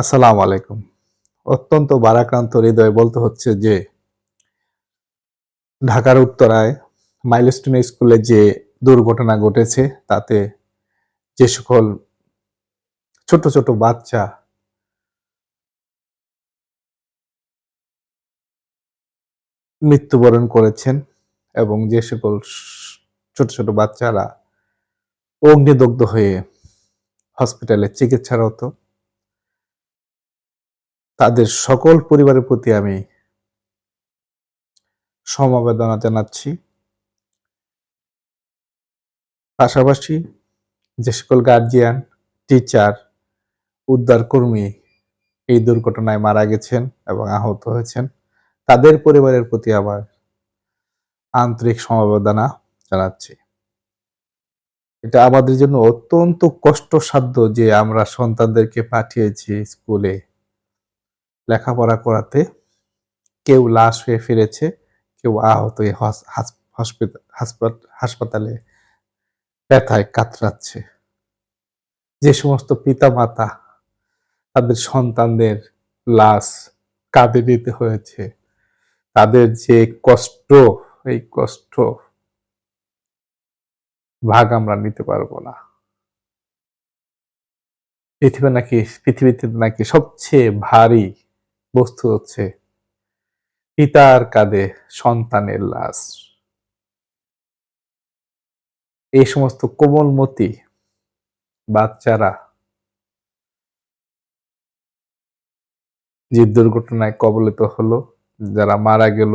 আসসালামু আলাইকুম। অত্যন্ত বারাক্রান্ত হৃদয়ে বলতে হচ্ছে যে, ঢাকার উত্তরায় মাইলস্টোন স্কুলে যে দুর্ঘটনা ঘটেছে, তাতে যে সকল ছোট ছোট বাচ্চা মৃত্যুবরণ করেছেন এবং যে সকল ছোট ছোট বাচ্চারা অগ্নিদগ্ধ হয়ে হসপিটালে চিকিৎসারত তাদের সকল পরিবারের প্রতি আমি সমবেদনা জানাচ্ছি। পাশাপাশি যে সকল গার্জিয়ান টিচার উদ্ধার কর্মী এই দুর্ঘটনায় মারা গেছেন এবং আহত হয়েছেন, তাদের পরিবারের প্রতি আবার আন্তরিক সমবেদনা জানাচ্ছি। এটা আমাদের জন্য অত্যন্ত কষ্টসাধ্য যে আমরা সন্তানদেরকে পাঠিয়েছি স্কুলে। লেখাপড়া করাতে কেউ লাশ হয়ে ফিরেছে, কেউ আহত হাসপাতালে ব্যথায় কাতরাচ্ছে। যে সমস্ত পিতা মাতা তাদের সন্তানদের লাশ কাঁদে দিতে হয়েছে, তাদের যে কষ্ট, এই কষ্ট ভাগ আমরা নিতে পারব না। পৃথিবী নাকি, পৃথিবীতে নাকি সবচেয়ে ভারী বস্তু হচ্ছে পিতার কাঁধে সন্তানের লাশ। এই সমস্ত কোমলমতি বাচ্চারা যে দুর্ঘটনায় কবলিত হলো, যারা মারা গেল,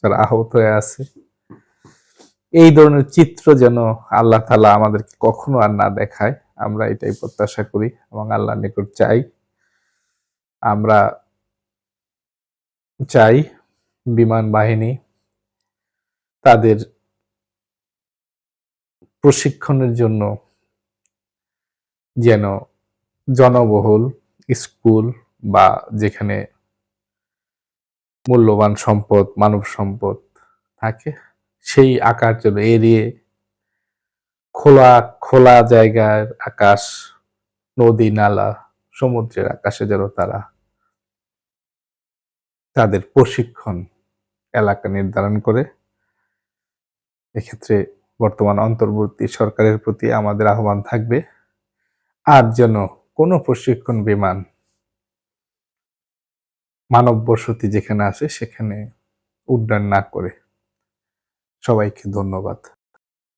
যারা আহত হয়ে আছে, এই ধরনের চিত্র যেন আল্লাহ তালা আমাদেরকে কখনো আর না দেখায়, আমরা এটাই প্রত্যাশা করি এবং আল্লাহ নিকট চাই। আমরা চাই বিমান বাহিনী তাদের প্রশিক্ষণের জন্য যেন জনবহুল স্কুল বা যেখানে মূল্যবান সম্পদ, মানব সম্পদ থাকে, সেই আকার জন্য এড়িয়ে খোলা খোলা জায়গার আকাশ, নদী, নালা, সমুদ্রের আকাশে যেন তারা তাদের প্রশিক্ষণ এলাকা নির্ধারণ করে। এক্ষেত্রে বর্তমান অন্তর্বর্তী সরকারের প্রতি আমাদের আহ্বান থাকবে। আর যেন কোনো প্রশিক্ষণ বিমান মানব বসতি যেখানে আছে সেখানে উড্ডয়ন না করে। সবাইকে ধন্যবাদ।